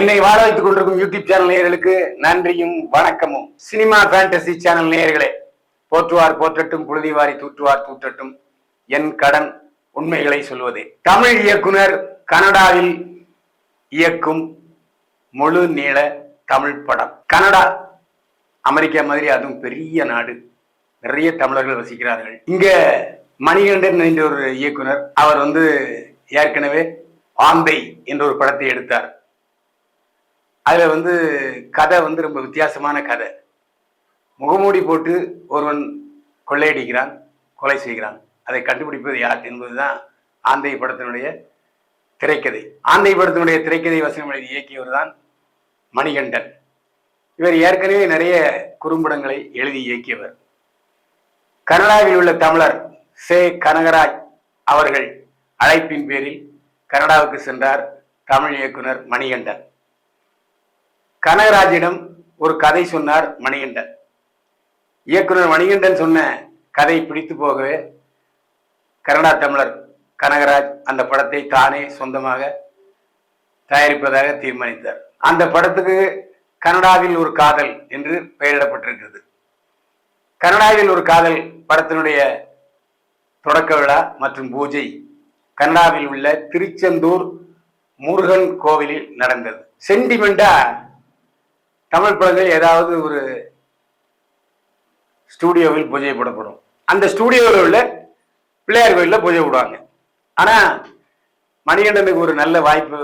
என்னை வாழ வைத்துக் கொண்டிருக்கும் யூடியூப் சேனல் நேயர்களுக்கு நன்றியும் வணக்கமும். சினிமா ஃபேண்டசி சேனல் நேயர்களே போற்றுவார் போற்றட்டும் புழுதிவாரி தூற்றுவார் தூற்றட்டும் என் கடன் உண்மைகளை சொல்வதே. தமிழ் இயக்குனர் கனடாவில் இயக்கும் முழு நீள தமிழ் படம். கனடா அமெரிக்கா மாதிரி அதுவும் பெரிய நாடு. நிறைய தமிழர்கள் வசிக்கிறார்கள். இங்க மணிகண்டன் என்ற ஒரு இயக்குனர் அவர் வந்து ஏற்கனவே ஆந்தை என்ற ஒரு படத்தை எடுத்தார். அதில் வந்து கதை வந்து ரொம்ப வித்தியாசமான கதை. முகமூடி போட்டு ஒருவன் கொள்ளையடிக்கிறான் கொலை செய்கிறான். அதை கண்டுபிடிப்பது யார் என்பதுதான் ஆந்தை படத்தினுடைய திரைக்கதை. ஆந்தை படத்தினுடைய திரைக்கதை வசனம் எழுதி இயக்கியவர் தான் மணிகண்டன். இவர் ஏற்கனவே நிறைய குறும்படங்களை எழுதி இயக்கியவர். கனடாவில் உள்ள தமிழர் சே. கனகராஜ் அவர்கள் அழைப்பின் பேரில் கனடாவுக்கு சென்றார் தமிழ் இயக்குனர் மணிகண்டன். கனகராஜிடம் ஒரு கதை சொன்னார் மணிகண்டன். இயக்குனர் மணிகண்டன் சொன்ன கதை பிடித்து போகவே கனடா தமிழர் கனகராஜ் அந்த படத்தை தானே சொந்தமாக தயாரிப்பதாக தீர்மானித்தார். அந்த படத்துக்கு கனடாவில் ஒரு காதல் என்று பெயரிடப்பட்டிருக்கிறது. கனடாவில் ஒரு காதல் படத்தினுடைய தொடக்க விழா மற்றும் பூஜை கனடாவில் உள்ள திருச்செந்தூர் முருகன் கோவிலில் நடந்தது. சென்டிமெண்டா தமிழ் படங்கள் ஏதாவது ஒரு ஸ்டூடியோவில் பூஜை போடப்படும். அந்த ஸ்டூடியோவில் உள்ள பிள்ளையார் கோயிலில் பூஜை விடுவாங்க ஆனால் மணிகண்டனுக்கு ஒரு நல்ல வாய்ப்பு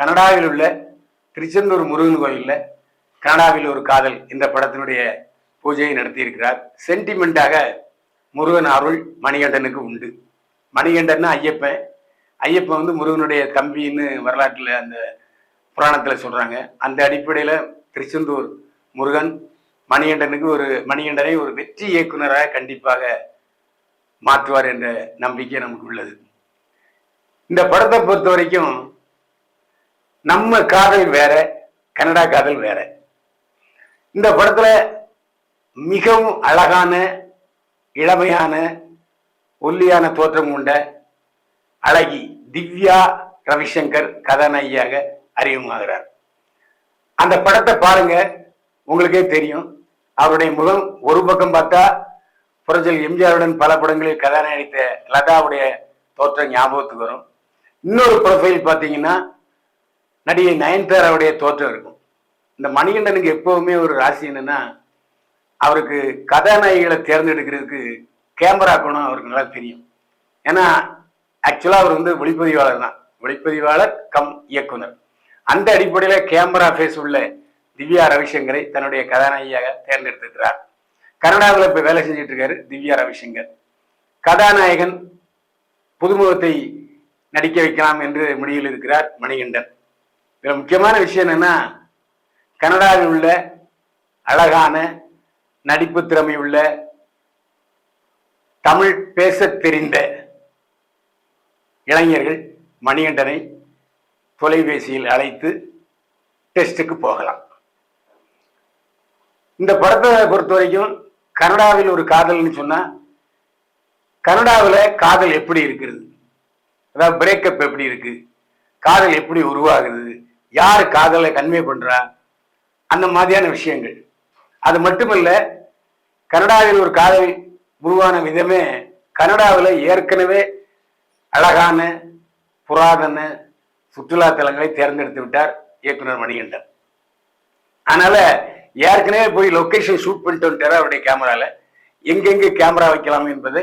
கனடாவில் உள்ள திருச்செந்தூர் முருகன் கோயிலில் கனடாவில் ஒரு காதல் இந்த படத்தினுடைய பூஜையை நடத்தியிருக்கிறார். சென்டிமெண்டாக முருகன் அருள் மணிகண்டனுக்கு உண்டு. மணிகண்டன் ஐயப்பன் ஐயப்பன் வந்து முருகனுடைய தம்பின்னு வரலாற்றில் அந்த புராணத்தில் சொல்கிறாங்க அந்த அடிப்படையில் திருச்செந்தூர் முருகன் மணிகண்டனுக்கு ஒரு மணிகண்டனை ஒரு வெற்றி இயக்குனராக கண்டிப்பாக மாற்றுவார் என்ற நம்பிக்கை நமக்கு உள்ளது இந்த படத்தை பொறுத்த வரைக்கும் நம்ம காதல் வேற கனடா காதல் வேற. இந்த படத்துல மிகவும் அழகான இளமையான ஒல்லியான தோற்றம் கொண்ட அழகி திவ்யா ரவிசங்கர் கதாநாயகியாக அறிமுகமாகிறார். அந்த படத்தை பாருங்க. உங்களுக்கே தெரியும். அவருடைய முகம் ஒரு பக்கம் பார்த்தா புரஞ்சல் எம்ஜிஆருடன் பல படங்களில் கதாநாயகித்த லதாவுடைய தோற்றம் ஞாபகத்துக்கு வரும். இன்னொரு ப்ரொஃபைல் பார்த்தீங்கன்னா நடிகை நயன்தாராவுடைய தோற்றம் இருக்கும். இந்த மணிகண்டனுக்கு எப்பவுமே ஒரு ராசி என்னன்னா அவருக்கு கதாநாயகிகளை தேர்ந்தெடுக்கிறதுக்கு கேமரா குணம் அவருக்கு நல்லா தெரியும். ஏன்னா ஆக்சுவலாக அவர் வந்து ஒளிப்பதிவாளர் தான். ஒளிப்பதிவாளர் கம் இயக்குனர். அந்த அடிப்படையில் கேமரா ஃபேஸ் உள்ள திவ்யா ரவிசங்கரை தன்னுடைய கதாநாயகியாக தேர்ந்தெடுத்திருக்கிறார். கனடாவில் இப்போ வேலை செஞ்சுட்டு இருக்காரு திவ்யா ரவிசங்கர். கதாநாயகன் புதுமுகத்தை நடிக்க வைக்கலாம் என்று முடிவில் இருக்கிறார் மணிகண்டன். இதில் முக்கியமான விஷயம் என்னன்னா கனடாவில் உள்ள அழகான நடிப்பு திறமை உள்ள தமிழ் பேச தெரிந்த இளைஞர்கள் மணிகண்டனை தொலைபேசியில் அழைத்து டெஸ்ட்டுக்கு போகலாம். இந்த படத்தை பொறுத்த வரைக்கும் கனடாவில் ஒரு காதல்னு சொன்னால் கனடாவில் காதல் எப்படி இருக்கிறது? அதாவது பிரேக்கப் எப்படி இருக்கு? காதல் எப்படி உருவாகுது? யார் காதலை கன்வே பண்ணுறா அந்த மாதிரியான விஷயங்கள். அது மட்டுமல்ல கனடாவில் ஒரு காதல் உருவான விதமே கனடாவில் ஏற்கனவே அழகான புராதன சுற்றுலா தலங்களை தேர்ந்தெடுத்து விட்டார் இயக்குனர் மணிகண்டன். அதனால ஏற்கனவே போய் லொக்கேஷன் ஷூட் பண்ணிட்டு வந்துட்டார் அவருடைய கேமரால எங்கெங்கே கேமரா வைக்கலாம் என்பது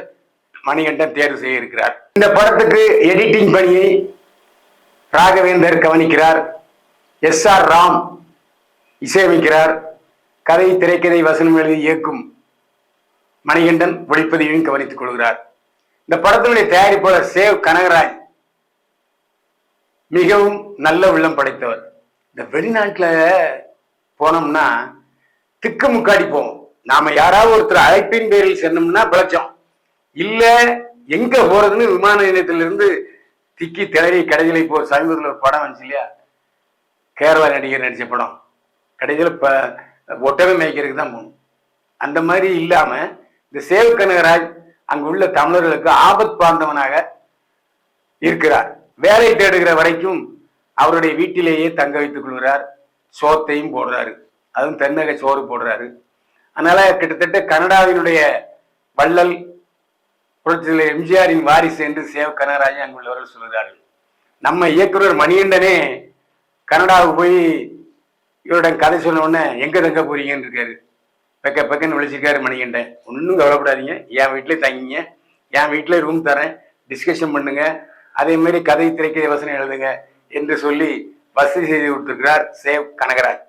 மணிகண்டன் தேர்வு செய்ய இருக்கிறார். இந்த படத்துக்கு எடிட்டிங் பணியை ராகவேந்தர் கவனிக்கிறார். எஸ் ஆர் ராம் இசையமைக்கிறார். கதை திரைக்கதை வசனம் எழுதி இயக்கும் மணிகண்டன் ஒளிப்பதிவையும் கவனித்துக் கொள்கிறார். இந்த படத்தினுடைய தயாரிப்பாளர் சேவ் கனகராஜ். மிகவும் நல்ல உள்ளம் படைத்தவர். இந்த வெளிநாட்டில் போனோம்னா திக்கு முக்காடி போவோம். நாம யாராவது ஒருத்தர் அழைப்பின் பேரில் சென்னோம்னா பிழைச்சோம் இல்ல எங்க போறதுன்னு விமான நிலையத்திலிருந்து திக்கி திளறி கடைகளை போ சமீபத்தில் ஒரு படம் வந்துச்சு இல்லையா? கேரளா நடிகர் நடித்த படம். கடைசியில் இப்போ ஒட்டகை மேய்க்கிறதுக்கு தான் போகணும் அந்த மாதிரி இல்லாம இந்த சேவ் கனகராஜ் அங்குள்ள தமிழர்களுக்கு ஆபத் பாந்தவனாக இருக்கிறார். வேலை தேடுகிற வரைக்கும் அவருடைய வீட்டிலேயே தங்க வைத்துக் கொள்கிறார். சோத்தையும் போடுறாரு. அதுவும் தென்னக சோறு போடுறாரு. அதனால கிட்டத்தட்ட கனடாவினுடைய வள்ளல் புரட்சியில் எம்ஜிஆரின் வாரிசு என்று சேவ் கனகராஜன் அங்குள்ளவர்கள் சொல்கிறார்கள். நம்ம இயக்குனர் மணிகண்டனே கனடாவுக்கு போய் இவருடைய கதை சொன்ன உடனே எங்க தங்க போறீங்கன்னு இருக்காரு. பெக்க பெக்கன்னு விழிச்சிருக்காரு மணிகண்டன். ஒன்றும் கவலைப்படாதீங்க. என் வீட்டிலே தங்கிங்க. என் வீட்டிலே ரூம் தரேன். டிஸ்கஷன் பண்ணுங்க. அதே மாதிரி கதை திரைக்கதை வசனம் எழுதுங்க என்று சொல்லி வசதி செய்து கொடுத்திருக்கிறார் சேவ் கனகராஜ்.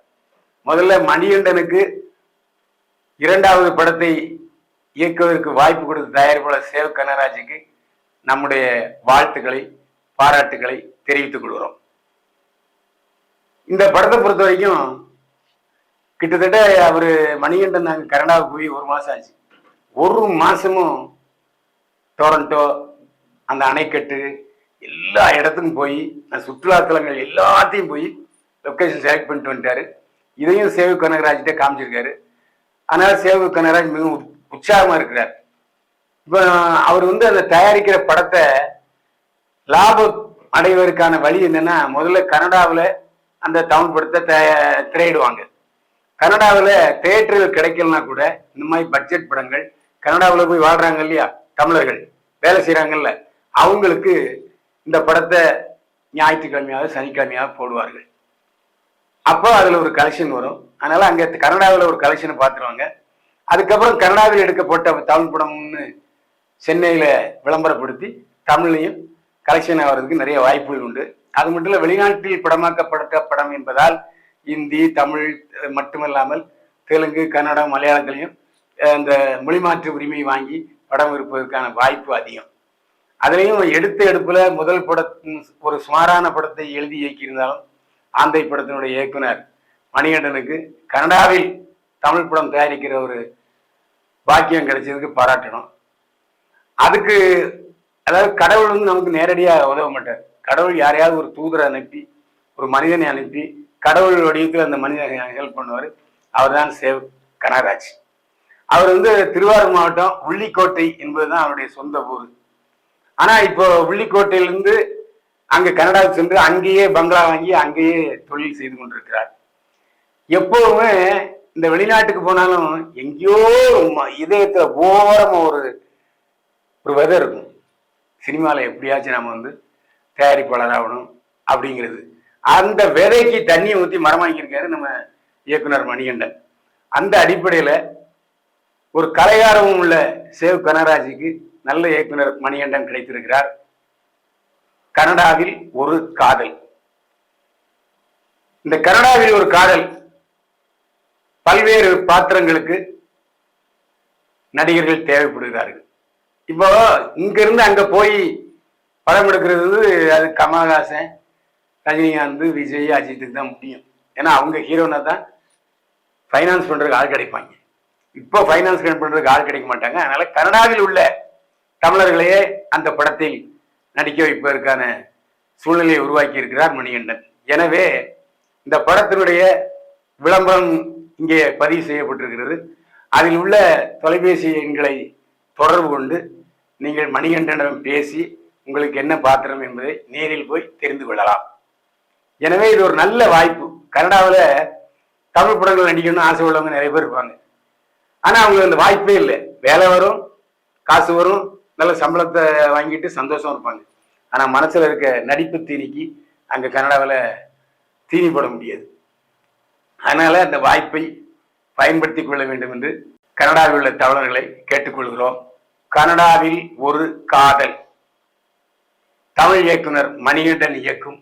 முதல்ல மணிகண்டனுக்கு இரண்டாவது படத்தை இயக்குவதற்கு வாய்ப்பு கொடுத்த தயாரிப்பாளர் சேவ் கனகராஜுக்கு நம்முடைய வாழ்த்துக்களை பாராட்டுக்களை தெரிவித்துக் கொள்கிறோம். இந்த படத்தை பொறுத்த வரைக்கும் கிட்டத்தட்ட அவர் மணிகண்டன் நாங்கள் கனடாவுக்கு போய் ஒரு மாதம் ஆச்சு. ஒரு மாதமும் டொரண்டோ அந்த அணைக்கட்டு எல்லா இடத்துக்கும் போய் நான் சுற்றுலாத்தலங்கள் எல்லாத்தையும் போய் லொக்கேஷன் செலக்ட் பண்ணிட்டு வந்துட்டாரு. இதையும் சேவு கனகராஜ்கிட்ட காமிச்சிருக்காரு. ஆனால் சேவு கனகராஜ் மிகவும் உற்சாகமாக இருக்கிறார். இப்போ அவர் வந்து அந்த தயாரிக்கிற படத்தை லாபம் அடைவதற்கான வழி என்னன்னா முதல்ல கனடாவில் அந்த தமிழ் படத்தை த- திரையிடுவாங்க. கனடாவில் தேட்டர்கள் கிடைக்கலனா கூட இந்த மாதிரி பட்ஜெட் படங்கள் கனடாவில் போய் வாழ்றாங்க இல்லையா தமிழர்கள் வேலை செய்கிறாங்கல்ல அவங்களுக்கு இந்த படத்தை ஞாயிற்றுக்கிழமையாவது சனிக்கிழமையாவது போடுவார்கள். அப்போ அதில் ஒரு கலெக்ஷன் வரும். அதனால் அங்கே கனடாவில் ஒரு கலெக்ஷனை பார்த்துருவாங்க. அதுக்கப்புறம் கனடாவில் எடுக்கப்பட்ட தமிழ் படம்னு சென்னையில் விளம்பரப்படுத்தி தமிழ்லையும் கலெக்ஷன் ஆகிறதுக்கு நிறைய வாய்ப்புகள் உண்டு. அது மட்டும் இல்லை வெளிநாட்டில் படமாக்கப்பட்ட படம் என்பதால் இந்தி தமிழ் மட்டுமல்லாமல் தெலுங்கு கன்னடம் மலையாளத்திலையும் இந்த மொழிமாற்று உரிமை வாங்கி படம் இருப்பதற்கான வாய்ப்பு அதிகம். அதுலேயும் எடுத்த எடுப்பில் முதல் பட ஒரு சுமாரான படத்தை எழுதி இயக்கியிருந்தாலும் ஆந்தை படத்தினுடைய இயக்குனர் மணிகண்டனுக்கு கனடாவில் தமிழ் படம் தயாரிக்கிற ஒரு பாக்கியம் கிடைச்சதுக்கு பாராட்டணும். அதுக்கு அதாவது கடவுள் வந்து நமக்கு நேரடியாக உதவ மாட்டார். கடவுள் யாரையாவது ஒரு தூதரை அனுப்பி ஒரு மனிதனை அனுப்பி கடவுள் வடிவத்தில் அந்த மனிதனை ஹெல்ப் பண்ணுவார். அவர் தான் சேவ் கனகராஜ். அவர் வந்து திருவாரூர் மாவட்டம் உள்ளிக்கோட்டை என்பதுதான் அவருடைய சொந்த ஊர். ஆனா இப்போ உள்ளிக்கோட்டையிலிருந்து அங்க கனடாவுக்கு சென்று அங்கேயே பங்களா வாங்கி அங்கேயே தொழில் செய்து கொண்டிருக்கிறார். எப்பவுமே இந்த வெளிநாட்டுக்கு போனாலும் எங்கேயோ இதயத்துல ஓரமா ஒரு ஒரு விதை இருக்கும். சினிமாவில் எப்படியாச்சும் நம்ம வந்து தயாரிப்பாளர் ஆகணும் அப்படிங்கிறது. அந்த விதைக்கு தண்ணியை ஊற்றி மரமாக்கியிருக்காரு நம்ம இயக்குனர் மணிகண்டன். அந்த அடிப்படையில் ஒரு கலையாரமும் உள்ள சேவ் கனராஜுக்கு நல்ல இயக்குனர் மணிகண்டன் கிடைத்திருக்கிறார். கனடாவில் ஒரு காதல். இந்த கனடாவில் ஒரு காதல் பல்வேறு பாத்திரங்களுக்கு நடிகர்கள் தேவைப்படுகிறார்கள். இப்போ இங்கிருந்து அங்க போய் படம் எடுக்கிறது அது கமலஹாசன் ரஜினிகாந்த் விஜய் அஜித்துக்கு தான் முடியும் ஏன்னா அவங்க ஹீரோனா தான் ஃபைனான்ஸ் பண்றதுக்கு ஆள் கிடைப்பாங்க. இப்போ ஃபைனான்ஸ் பண்றதுக்கு ஆள் கிடைக்க மாட்டாங்க. அதனால கனடாவில் உள்ள தமிழர்களையே அந்த படத்தில் நடிக்க வைப்பதற்கான சூழ்நிலையை உருவாக்கி இருக்கிறார் மணிகண்டன். எனவே இந்த படத்தினுடைய விளம்பரம் இங்கே பதிவு செய்யப்பட்டிருக்கிறது. அதில் உள்ள தொலைபேசி எண்களை தொடர்பு கொண்டு நீங்கள் மணிகண்டனிடம் பேசி உங்களுக்கு என்ன பாத்திரம் என்பதை நேரில் போய் தெரிந்து கொள்ளலாம். எனவே இது ஒரு நல்ல வாய்ப்பு. கனடாவில் தமிழ் படங்கள் நடிக்கணும்னு ஆசை உள்ளவங்க நிறைய பேர் இருப்பாங்க. ஆனால் அவங்களுக்கு அந்த வாய்ப்பே இல்லை. வேலை வரும் காசு வரும் நல்ல சம்பளத்தை வாங்கிட்டு சந்தோஷம் இருப்பாங்க. ஆனால் மனசில் இருக்க நடிப்பு தீனிக்கு அங்கே கனடாவில் தீனி போட முடியாது. அதனால் அந்த வாய்ப்பை பயன்படுத்தி கொள்ள வேண்டும் என்று கனடாவில் உள்ள தமிழர்களை கேட்டுக்கொள்கிறோம். கனடாவில் ஒரு காதல். தமிழ் இயக்குனர் மணிகண்டன் இயக்கும்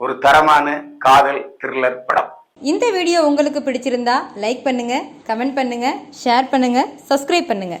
ஒரு தரமான காதல் த்ரில்லர் படம். இந்த வீடியோ உங்களுக்கு பிடிச்சிருந்தா லைக் பண்ணுங்க கமெண்ட் பண்ணுங்க ஷேர் பண்ணுங்க சப்ஸ்கிரைப் பண்ணுங்க.